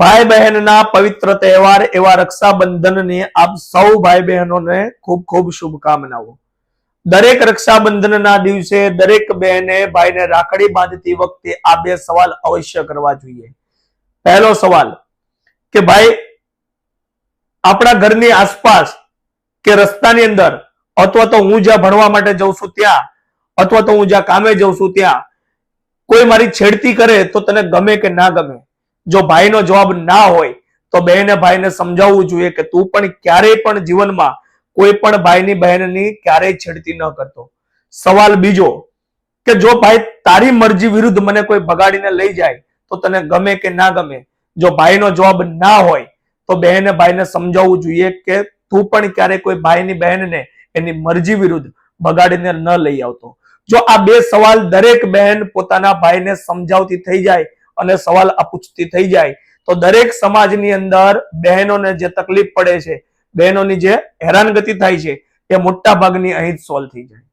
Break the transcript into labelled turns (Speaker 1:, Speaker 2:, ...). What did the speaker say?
Speaker 1: ભાઈ બહેનના પવિત્ર તહેવાર એવા રક્ષાબંધનની આપ સૌ ભાઈ બહેનોને ખૂબ ખૂબ શુભકામનાઓ. દરેક રક્ષાબંધનના દિવસે દરેક બહેને ભાઈને રાખડી બાંધતી વખતે આ બે સવાલ અવશ્ય કરવા જોઈએ. પહેલો સવાલ કે ભાઈ, આપણા ઘરની આસપાસ કે રસ્તાની અંદર અથવા તો હું જ્યાં ભણવા માટે જઉં છું ત્યાં અથવા તો હું જ્યાં કામે જઉં છું ત્યાં કોઈ મારી છેડતી કરે તો તને ગમે કે ના ગમે? જો ભાઈનો જવાબ ના હોય, તો બહેને ભાઈને સમજાવવું જોઈએ કે તું પણ ક્યારેય પણ જીવનમાં કોઈ પણ ભાઈની બહેનની ક્યારેય છેડતી ન કરતો. સવાલ બીજો, કે જો ભાઈ તારી મરજી વિરુદ્ધ મને કોઈ ભગાડીને લઈ જાય, તો તને ગમે કે ના ગમે? જો ભાઈનો જવાબ ના હોય, તો બહેને ભાઈને સમજાવવું જોઈએ કે તું પણ ક્યારેય કોઈ ભાઈની બહેનને એની મરજી વિરુદ્ધ બગાડીને ન લઈ આવતો. જો આ બે સવાલ દરેક બહેન પોતાના ભાઈને સમજાવતી થઈ જાય અને સવાલ આ પૂછતી થઈ જાય, તો દરેક સમાજની અંદર બહેનોને જે તકલીફ પડે છે, બહેનોની જે હેરાનગતિ થાય છે, એ મોટા ભાગની અહીં જ સોલ્વ થઈ જાય.